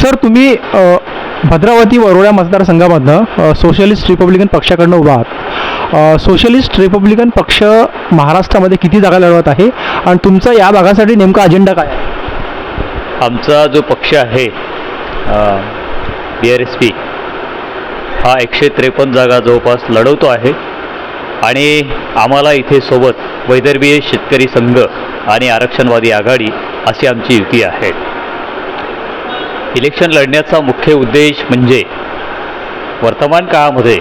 Sir तुम्ही भद्रावती वरोळा मतदारसंघामधनं socialist republican पक्षाकडनं उभा आहात. सोशलिस्ट रिपब्लिकन पक्ष महाराष्ट्रामध्ये किती जागा लढवत आहे? आणि तुमचा या भागासाठी नेमका अजेंडा काय आहे? आमचा जो पक्ष आहे बी आर एस पी हा एकशे त्रेपन्न जागा जवळपास लढवतो आहे. आणि आम्हाला इथे सोबत वैदर्भीय शेतकरी संघ आणि आरक्षणवादी आघाडी अशी आमची युती आहे. इलेक्शन लढण्याचा मुख्य उद्देश म्हणजे वर्तमान काळामध्ये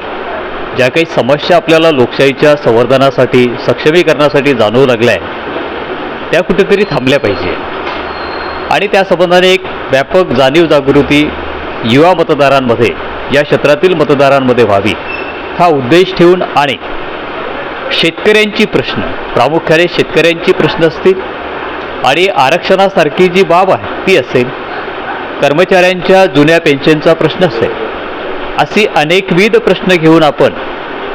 ज्या काही समस्या आपल्याला लोकशाहीच्या संवर्धनासाठी सक्षमीकरणासाठी जाणवू लागल्या आहेत त्या कुठेतरी थांबल्या पाहिजे. आणि त्या संबंधाने एक व्यापक जाणीव जागृती युवा मतदारांमध्ये या क्षेत्रातील मतदारांमध्ये व्हावी हा उद्देश ठेवून आणि शेतकऱ्यांची प्रश्न प्रामुख्याने शेतकऱ्यांची प्रश्न असतील आणि आरक्षणासारखी जी बाब आहे ती असेल कर्मचाऱ्यांच्या जुन्या पेन्शनचा प्रश्न असेल असे अनेकविध प्रश्न घेऊन आपण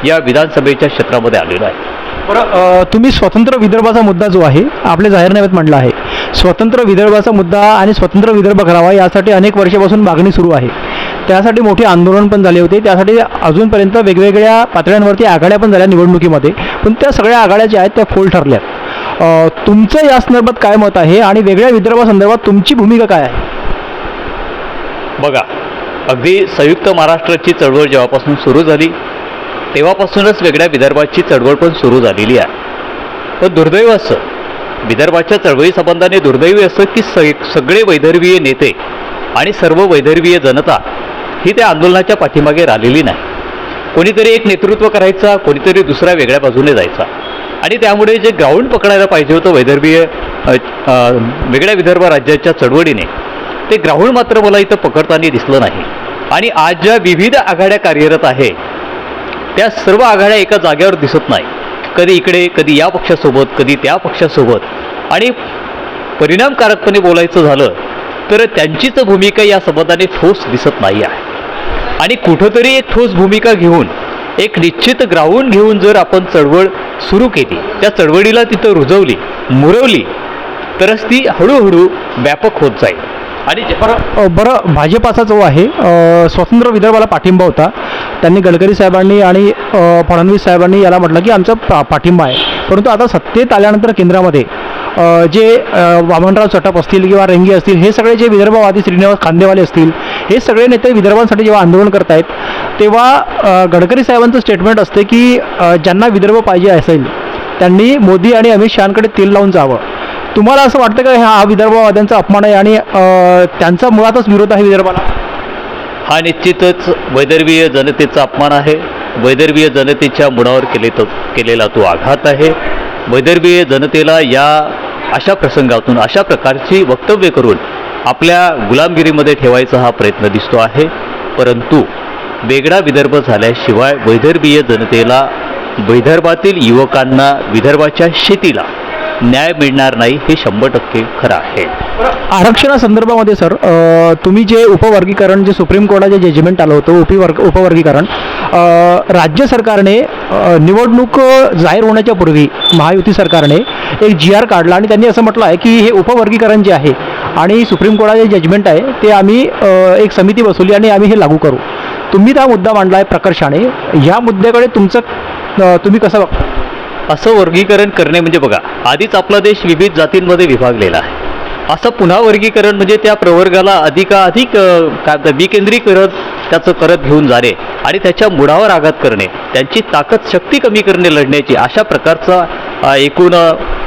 या विधानसभेच्या क्षेत्रामध्ये आलेलो आहे. बरं तुम्ही स्वतंत्र विदर्भाचा मुद्दा जो आहे आपल्या जाहीरनाम्यात म्हटला आहे. स्वतंत्र विदर्भाचा मुद्दा आणि स्वतंत्र विदर्भ करावा यासाठी अनेक वर्षापासून मागणी सुरू आहे. त्यासाठी मोठे आंदोलन पण झाले होते. त्यासाठी अजूनपर्यंत वेगवेगळ्या पातळ्यांवरती आघाड्या पण झाल्या निवडणुकीमध्ये. पण त्या सगळ्या आघाड्या ज्या आहेत त्या फोल ठरल्यात. तुमचं या संदर्भात काय मत आहे? आणि वेगळ्या विदर्भासंदर्भात तुमची भूमिका काय आहे? बघा अगदी संयुक्त महाराष्ट्राची चळवळ जेव्हापासून सुरू झाली तेव्हापासूनच वेगळ्या विदर्भाची चळवळ पण सुरू झालेली आहे. पण दुर्दैव असं विदर्भाच्या चळवळी संबंधाने दुर्दैवी असं की स सगळे वैदर्भीय नेते आणि सर्व वैदर्भीय जनता ही त्या आंदोलनाच्या पाठीमागे राहिलेली नाही. कोणीतरी एक नेतृत्व करायचा कोणीतरी दुसऱ्या वेगळ्या बाजूने जायचा. आणि त्यामुळे जे ग्राउंड पकडायला पाहिजे होतं वैदर्भीय वेगळ्या विदर्भ राज्याच्या चळवळीने ते ग्राउंड मात्र मला इथं पकडताना दिसलं नाही. आणि आज ज्या विविध आघाड्या कार्यरत आहे त्या सर्व आघाड्या एका जागेवर दिसत नाही. कधी इकडे कधी या पक्षासोबत कधी त्या पक्षासोबत. आणि परिणामकारकपणे बोलायचं झालं तर त्यांचीच भूमिका या संबंधाने ठोस दिसत नाही आहे. आणि कुठंतरी एक ठोस भूमिका घेऊन एक निश्चित ग्राउंड घेऊन जर आपण चळवळ सुरू केली त्या चळवळीला तिथं रुजवली मुरवली तरच ती हळूहळू व्यापक होत जाईल. आणि बरं बरं भाजपाचा जो आहे स्वतंत्र विदर्भाला पाठिंबा होता. त्यांनी गडकरी साहेबांनी आणि फडणवीस साहेबांनी याला म्हटलं की आमचा पा पाठिंबा आहे. परंतु आता सत्तेत आल्यानंतर केंद्रामध्ये जे वामनराव चटप असतील किंवा रेंगी असतील हे सगळे जे विदर्भवादी श्रीनिवास खांदेवाले असतील हे सगळे नेते विदर्भांसाठी जेव्हा आंदोलन करत आहेत तेव्हा गडकरी साहेबांचं स्टेटमेंट असते की ज्यांना विदर्भ पाहिजे असेल त्यांनी मोदी आणि अमित शहांकडे तेल लावून जावं. तुम्हाला असं वाटतं का हा विदर्भवाद्यांचा अपमान आहे आणि त्यांचा मुळातच विरोध आहे विदर्भाला? हा निश्चितच वैदर्भीय जनतेचा अपमान आहे. वैदर्भीय जनतेच्या मुळावर केले तो केलेला तो आघात आहे. वैदर्भीय जनतेला या अशा प्रसंगातून अशा प्रकारची वक्तव्य करून आपल्या गुलामगिरीमध्ये ठेवायचा हा प्रयत्न दिसतो आहे. परंतु वेगळा विदर्भ झाल्याशिवाय वैदर्भीय जनतेला विदर्भातील युवकांना विदर्भाच्या शेतीला न्याय मिळणार नाही हे शंभर टक्के खरं आहे. आरक्षणासंदर्भामध्ये सर तुम्ही जे उपवर्गीकरण जे सुप्रीम कोर्टाचे जजमेंट आलं होतं उपी वर्ग उपवर्गीकरण राज्य सरकारने निवडणूक जाहीर होण्याच्या पूर्वी महायुती सरकारने एक जी आर काढला आणि त्यांनी असं म्हटलं आहे की हे उपवर्गीकरण जे आहे आणि सुप्रीम कोर्टाचे जजमेंट आहे ते आम्ही एक समिती बसवली आणि आम्ही हे लागू करू. तुम्ही हा मुद्दा मांडला आहे प्रकर्षाने. या मुद्द्याकडे तुमचं तुम्ही कसं बघता? असं वर्गीकरण करणे म्हणजे बघा आधीच आपला देश विविध जातींमध्ये विभागलेला आहे. असं पुन्हा वर्गीकरण म्हणजे त्या प्रवर्गाला अधिकाधिक काय म्हणतात विकेंद्रीकरण त्याचं करत घेऊन जाणे आणि त्याच्या मुळावर आघात करणे त्यांची ताकद शक्ती कमी करणे लढण्याची अशा प्रकारचा एकूण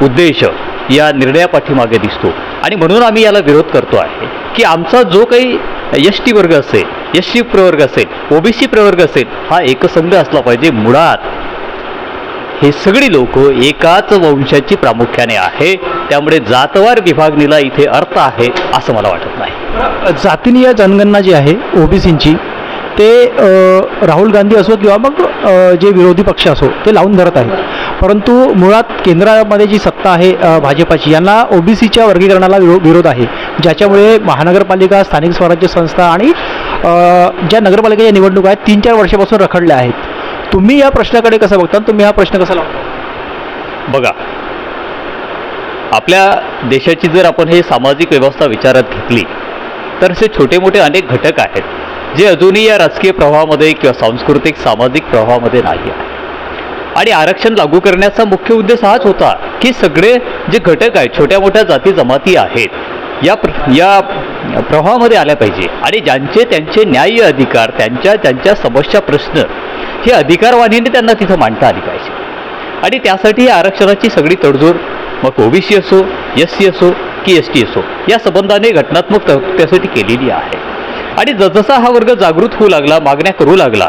उद्देश या निर्णयापाठीमागे दिसतो. आणि म्हणून आम्ही याला विरोध करतो आहे की आमचा जो काही एस टी वर्ग असेल एस टी प्रवर्ग असेल ओबीसी प्रवर्ग असेल हा एकसंघ असला पाहिजे मुळात. हे सगळी लोक एकाच वंशाची प्रामुख्याने आहे. त्यामुळे जातवार विभागणीला इथे अर्थ आहे असं मला वाटत नाही. जातीनीय जनगणना जी आहे ओबीसींची ते राहुल गांधी असो किंवा मग जे विरोधी पक्ष असो ते लावून धरत आहेत. परंतु मुळात केंद्रामध्ये जी सत्ता आहे भाजपाची यांना ओबीसीच्या वर्गीकरणाला विरो विरोध आहे. ज्याच्यामुळे महानगरपालिका स्थानिक स्वराज्य संस्था आणि ज्या नगरपालिकेच्या निवडणुका आहेत तीन चार वर्षापासून रखडल्या आहेत. तुम्ही या प्रश्नाकडे कसं बघता? तुम्ही हा प्रश्न कसा लावता? बघा आपल्या देशाची जर आपण हे सामाजिक व्यवस्था विचारात घेतली तर असे छोटे मोठे अनेक घटक आहेत जे अजूनही या राजकीय प्रवाहामध्ये किंवा सांस्कृतिक सामाजिक प्रवाहामध्ये नाही आहे आणि आरक्षण लागू करण्याचा मुख्य उद्देश हाच होता की सगळे जे घटक आहेत छोट्या मोठ्या जाती जमाती आहेत या प्र या प्रवाहामध्ये आल्या पाहिजे. आणि ज्यांचे त्यांचे न्याय्य अधिकार त्यांच्या त्यांच्या समस्या प्रश्न हे अधिकारवाणीने त्यांना तिथं मांडता आली पाहिजे. आणि त्यासाठी आरक्षणाची सगळी तडजोड मग ओबीसी असो एस सी असो की एस टी असो या संबंधाने घटनात्मक त्यासाठी केलेली आहे. आणि जसजसा हा वर्ग जागृत होऊ लागला मागण्या करू लागला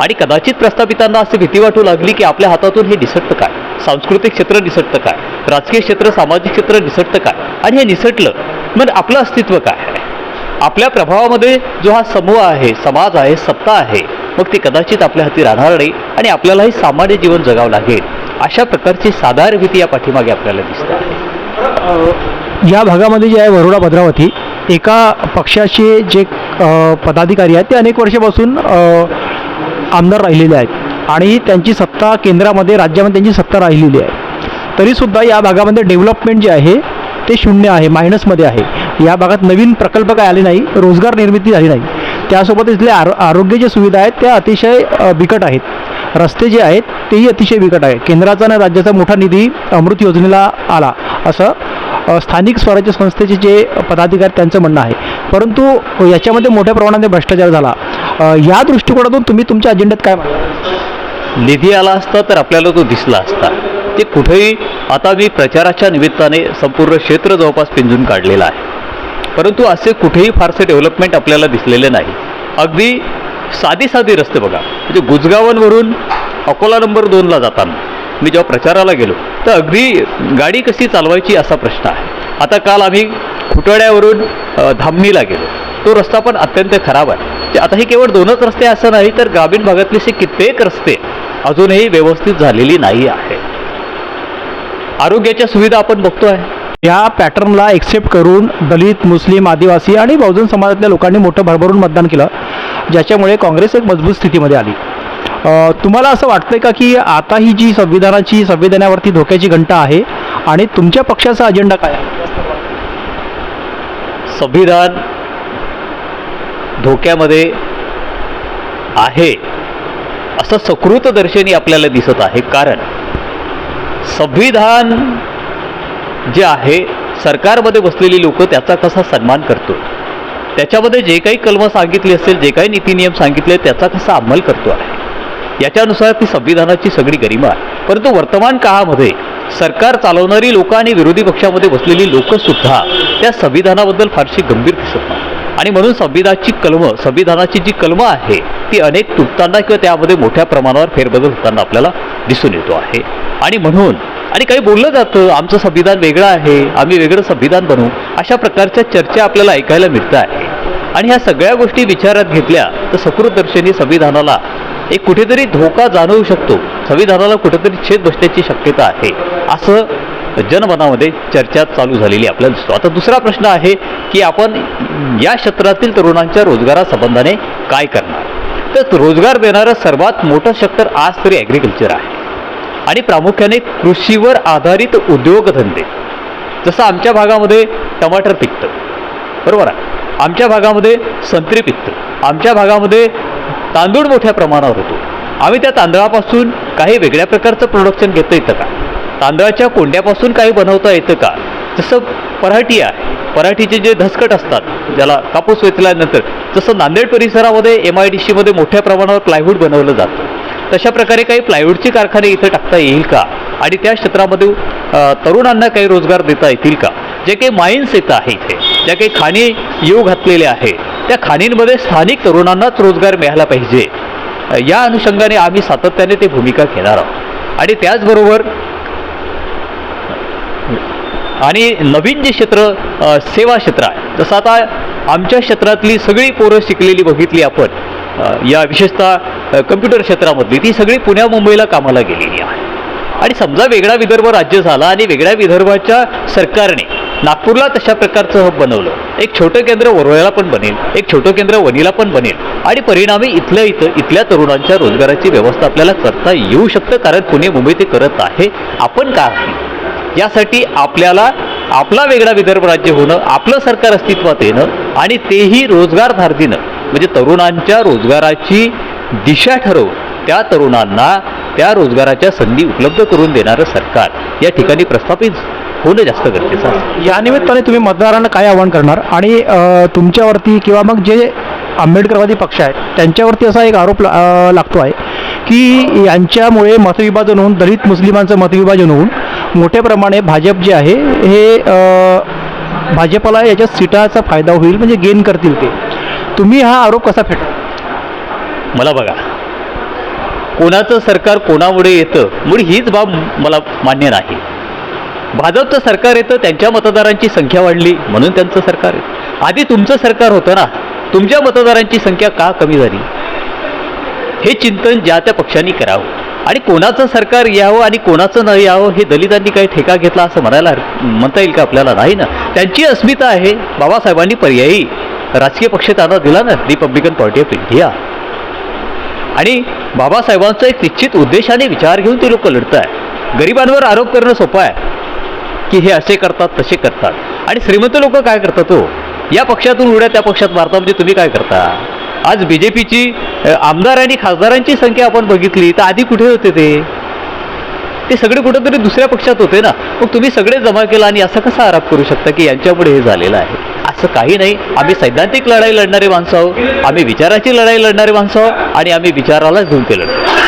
आणि कदाचित प्रस्थापितांना असं भीती वाटू लागली की आपल्या हातातून हे निसटतं काय? सांस्कृतिक क्षेत्र निसटतं काय? राजकीय क्षेत्र सामाजिक क्षेत्र निसटतं काय आणि हे निसटलं मग आपलं अस्तित्व काय? आहे आपल्या प्रभावामध्ये जो हा समूह आहे समाज आहे सत्ता आहे मग ते कदाचित आपल्या हाती राहणार नाही आणि आपल्यालाही सामान्य जीवन जगावं लागेल. अशा प्रकारची साधार भीती या पाठीमागे आपल्याला दिसते. आहे या भागामध्ये जे आहे वरोडा भद्रावती एका पक्षाचे जे पदाधिकारी आहेत ते अनेक वर्षापासून आमदार राहिलेले आहेत. आणि त्यांची सत्ता केंद्रामध्ये राज्यामध्ये त्यांची सत्ता राहिलेली आहे. तरीसुद्धा या भागामध्ये डेव्हलपमेंट जे आहे ते शून्य आहे मायनसमध्ये आहे. या भागात नवीन प्रकल्प काय आले नाही रोजगार निर्मिती झाली नाही. त्यासोबत इथले आरो आरोग्याच्या सुविधा आहेत त्या अतिशय बिकट आहेत. रस्ते जे आहेत तेही अतिशय बिकट आहे. केंद्राचा आणि राज्याचा मोठा निधी अमृत योजनेला आला. असं स्थानिक स्वराज्य संस्थेचे जे पदाधिकारी त्यांचं म्हणणं आहे. परंतु याच्यामध्ये मोठ्या प्रमाणात भ्रष्टाचार झाला. या दृष्टिकोनातून तुम्ही तुमच्या अजेंड्यात काय निधी आला असता तर आपल्याला तो दिसला असता. ते कुठेही आता मी प्रचाराच्या निमित्ताने संपूर्ण क्षेत्र जवळपास पिंजून काढलेलं आहे. परंतु असे कुठेही फारसे डेव्हलपमेंट आपल्याला दिसलेले नाही. अगदी साधी साधी रस्ते बघा. म्हणजे गुजगावांवरून अकोला नंबर दोनला जाताना मी जेव्हा प्रचाराला गेलो तर अगदी गाडी कशी चालवायची असा प्रश्न आहे. आता काल आम्ही खुटड्यावरून धामणीला गेलो. तो रस्ता पण अत्यंत खराब आहे. ते आता हे केवळ दोनच रस्ते असं नाही तर ग्रामीण भागातले असे कित्येक रस्ते अजूनही व्यवस्थित झालेली नाही आहे आरोग्याच्या सुविधा आपण बघतोय. या पॅटर्नला एक्सेप्ट करून दलित मुस्लिम आदिवासी आणि बहुजन समाजातल्या लोकांनी मोठं भरभरून मतदान केलं ज्याच्यामुळे काँग्रेस एक मजबूत स्थितीमध्ये आली. तुम्हाला असं वाटतंय का की आता ही जी संविधानाची संविधानावरती धोक्याची घंटा आहे आणि तुमच्या पक्षाचा अजेंडा काय आहे? संविधान धोक्यामध्ये आहे असं सकृत दर्शनी आपल्याला दिसत आहे. कारण संविधान जे आहे सरकारमध्ये बसलेली लोक त्याचा कसा सन्मान करतो? त्याच्यामध्ये जे काही कलमं सांगितली असेल जे काही नीतिनियम सांगितले त्याचा कसा अंमल करतो आहे? याच्यानुसार ती संविधानाची सगळी गरिमा आहे. परंतु वर्तमान काळामध्ये सरकार चालवणारी लोक आणि विरोधी पक्षामध्ये बसलेली लोकंसुद्धा त्या संविधानाबद्दल फारशी गंभीर दिसत नाही आणि म्हणून संविधानाची कलमं संविधानाची जी कलमं आहे ती अनेक तुटताना किंवा त्यामध्ये मोठ्या प्रमाणावर फेरबदल होताना आपल्याला दिसून येतो आहे. आणि म्हणून आणि काही बोललं जातं आमचं संविधान वेगळं आहे आम्ही वेगळं संविधान बनवू अशा प्रकारच्या चर्चा आपल्याला ऐकायला मिळत आहे आणि ह्या सगळ्या गोष्टी विचारात घेतल्या तर सकृतदर्शनी संविधानाला एक कुठेतरी धोका जाणवू शकतो. संविधानाला कुठेतरी छेद बसण्याची शक्यता आहे. असं जनमनामध्ये चर्चा चालू झालेली आपल्याला दिसतो. आता दुसरा प्रश्न आहे की आपण या क्षेत्रातील तरुणांच्या रोजगारासंबंधाने काय करणार? तर रोजगार देणारं सर्वात मोठं सेक्टर आज तरी ॲग्रिकल्चर आहे. आणि प्रामुख्याने कृषीवर आधारित उद्योगधंदे. जसं आमच्या भागामध्ये टमाटर पिकतं. बरोबर आहे? आमच्या भागामध्ये संत्री पिकतं. आमच्या भागामध्ये तांदूळ मोठ्या प्रमाणावर होतो. आम्ही त्या तांदळापासून काही वेगळ्या प्रकारचं प्रोडक्शन घेता येतं का? तांदळाच्या कोंड्यापासून काही बनवता येतं का? जसं पराठी आहे. पराठीचे जे धसकट असतात ज्याला कापूस वेचल्यानंतर जसं नांदेड परिसरामध्ये एम आय डी सीमध्ये मोठ्या प्रमाणावर प्लायवूड बनवलं जातं. तशा प्रकारे काही प्लायवूडचे कारखाने इथं टाकता येईल का? आणि त्या क्षेत्रामध्ये तरुणांना काही रोजगार देता येतील का? जे काही माइन्स येतं आहे इथे ज्या काही खाणी येऊ घातलेल्या आहे त्या खाणींमध्ये स्थानिक तरुणांनाच रोजगार मिळाला पाहिजे. या अनुषंगाने आम्ही सातत्याने ते भूमिका घेणार आहोत. आणि त्याचबरोबर आणि नवीन जे क्षेत्र सेवा क्षेत्र आहे जसं आता आमच्या क्षेत्रातली सगळी पोरं शिकलेली बघितली आपण या विशेषतः कम्प्युटर क्षेत्रामधली ती सगळी पुण्या मुंबईला कामाला गेलेली आहे. आणि समजा वेगळा विदर्भ राज्य झाला आणि वेगळ्या विदर्भाच्या सरकारने नागपूरला तशा प्रकारचं हब बनवलं. एक छोटं केंद्र वरोळ्याला पण बनेल एक छोटं केंद्र वणीला पण बनेल. आणि परिणामी इथल्या इथं इथल्या तरुणांच्या रोजगाराची व्यवस्था आपल्याला करता येऊ शकतं कारण पुणे मुंबई ते करत आहे. आपण का यासाठी आपल्याला आपला वेगळा विदर्भ राज्य होणं आपलं सरकार अस्तित्वात येणं आणि तेही रोजगार धारतीनं म्हणजे तरुणांच्या रोजगाराची दिशा ठरवून त्या तरुणांना त्या रोजगाराच्या संधी उपलब्ध करून देणारं सरकार या ठिकाणी प्रस्थापित होणं जास्त गरजेचं आहे या निमित्ताने तुम्ही मतदारांना काय आवाहन करणार? आणि तुमच्यावरती किंवा मग जे आंबेडकरवादी पक्ष आहेत त्यांच्यावरती असा एक आरोप ला- लागतो आहे की यांच्यामुळे मतविभाजन होऊन दलित मुस्लिमांचं मतविभाजन होऊन मोठ्या प्रमाणे भाजप जे आहे हे भाजपला याच्या सीटाचा फायदा होईल म्हणजे गेन करतील ते. तुम्ही हा आरोप कसा फेटा? मला बघा. कोणाचं सरकार कोणामुळे येतं? म्हणून हीच बाब मला मान्य नाही. भाजपचं सरकार येतं त्यांच्या मतदारांची संख्या वाढली म्हणून त्यांचं सरकार आधी तुमचं सरकार होतं ना तुमच्या मतदारांची संख्या का कमी झाली? हे चिंतन ज्या त्या पक्षांनी करावं. आणि कोणाचं सरकार यावं आणि कोणाचं न यावं हे दलितांनी काही ठेका घेतला असं म्हणायला म्हणता येईल का आपल्याला? नाही ना. त्यांची अस्मिता आहे. बाबासाहेबांनी पर्यायी राजकीय पक्ष त्यांना दिला ना रिपब्लिकन पार्टी ऑफ इंडिया आणि बाबासाहेबांचा एक निश्चित उद्देशाने विचार घेऊन ते लोक लढत आहे गरिबांवर आरोप करणं सोपं आहे की हे असे करतात तसे करतात. आणि श्रीमंत लोक काय करतात हो? या पक्षातून उड्या त्या पक्षात मारता म्हणजे तुम्ही काय करता? आज बी जे पीची आमदार आणि खासदारांची संख्या आपण बघितली तर आधी कुठे होते ते? ते सगळे कुठेतरी दुसऱ्या पक्षात होते ना. मग तुम्ही सगळे जमा केला आणि असं कसा आरोप करू शकता की यांच्यामुळे हे झालेलं आहे? असं काही नाही. आम्ही सैद्धांतिक लढाई लढणारे माणसं आहोत. आम्ही विचाराची लढाई लढणारे माणसं आहोत आणि आम्ही विचारालाच घेऊन लढतो